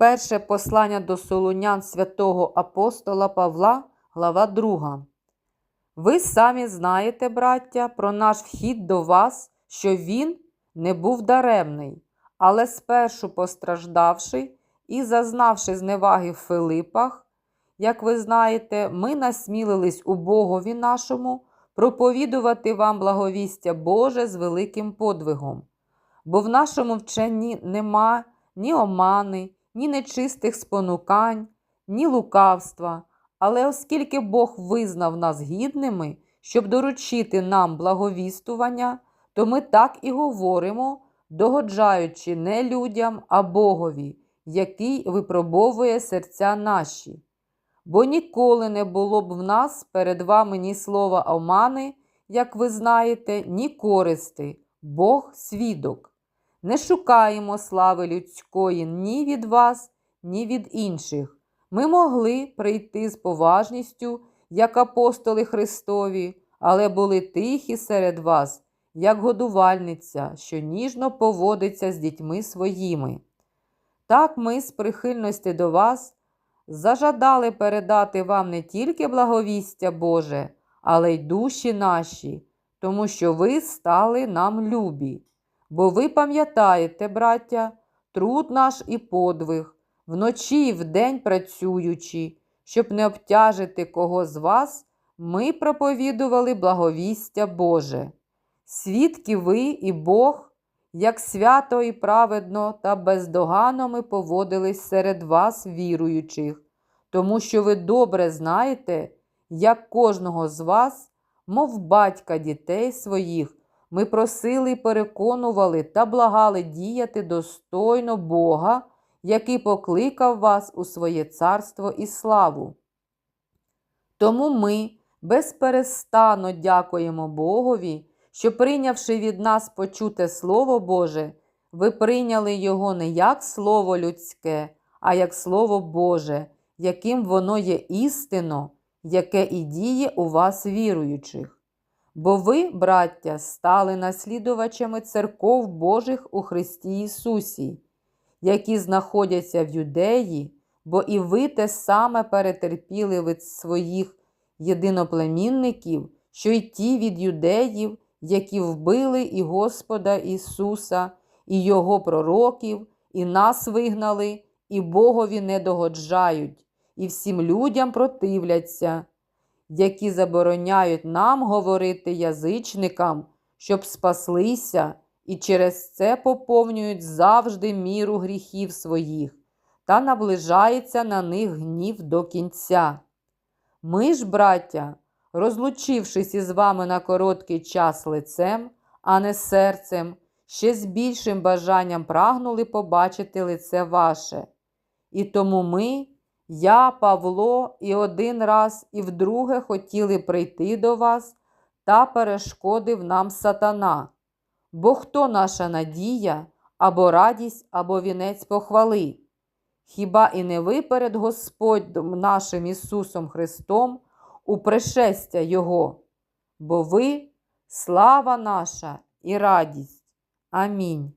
Перше послання до Солунян святого апостола Павла, глава 2. Ви самі знаєте, браття, про наш вхід до вас, що він не був даремний, але спершу постраждавши і зазнавши зневаги в Филипах, як ви знаєте, ми насмілились у Богові нашому проповідувати вам благовістя Боже з великим подвигом. Бо в нашому вченні нема ні омани, ні нечистих спонукань, ні лукавства. Але оскільки Бог визнав нас гідними, щоб доручити нам благовістування, то ми так і говоримо, догоджаючи не людям, а Богові, який випробовує серця наші. Бо ніколи не було б в нас перед вами ні слова омани, як ви знаєте, ні користи, Бог свідок. Не шукаємо слави людської ні від вас, ні від інших. Ми могли прийти з поважністю, як апостоли Христові, але були тихі серед вас, як годувальниця, що ніжно поводиться з дітьми своїми. Так ми з прихильності до вас зажадали передати вам не тільки благовістя Боже, але й душі наші, тому що ви стали нам любі. Бо ви пам'ятаєте, браття, труд наш і подвиг, вночі і вдень працюючи, щоб не обтяжити кого з вас, ми проповідували благовістя Боже. Свідки ви і Бог, як свято і праведно та бездоганно ми поводились серед вас, віруючих, тому що ви добре знаєте, як кожного з вас, мов батька дітей своїх, ми просили і переконували та благали діяти достойно Бога, який покликав вас у своє царство і славу. Тому ми безперестанно дякуємо Богові, що, прийнявши від нас почуте Слово Боже, ви прийняли його не як Слово людське, а як Слово Боже, яким воно є істинно, яке і діє у вас віруючих. Бо ви, браття, стали наслідувачами церков Божих у Христі Ісусі, які знаходяться в юдеї, бо і ви те саме перетерпіли від своїх єдиноплемінників, що й ті від юдеїв, які вбили і Господа Ісуса, і Його пророків, і нас вигнали, і Богові не догоджають, і всім людям противляться які забороняють нам говорити язичникам, щоб спаслися, і через це поповнюють завжди міру гріхів своїх, та наближається на них гнів до кінця. Ми ж, браття, розлучившись із вами на короткий час лицем, а не серцем, ще з більшим бажанням прагнули побачити лице ваше. І тому ми, я, Павло, і один раз, і вдруге хотіли прийти до вас, та перешкодив нам сатана. Бо хто наша надія, або радість, або вінець похвали? Хіба і не ви перед Господом нашим Ісусом Христом у пришестя Його? Бо ви слава наша і радість. Амінь.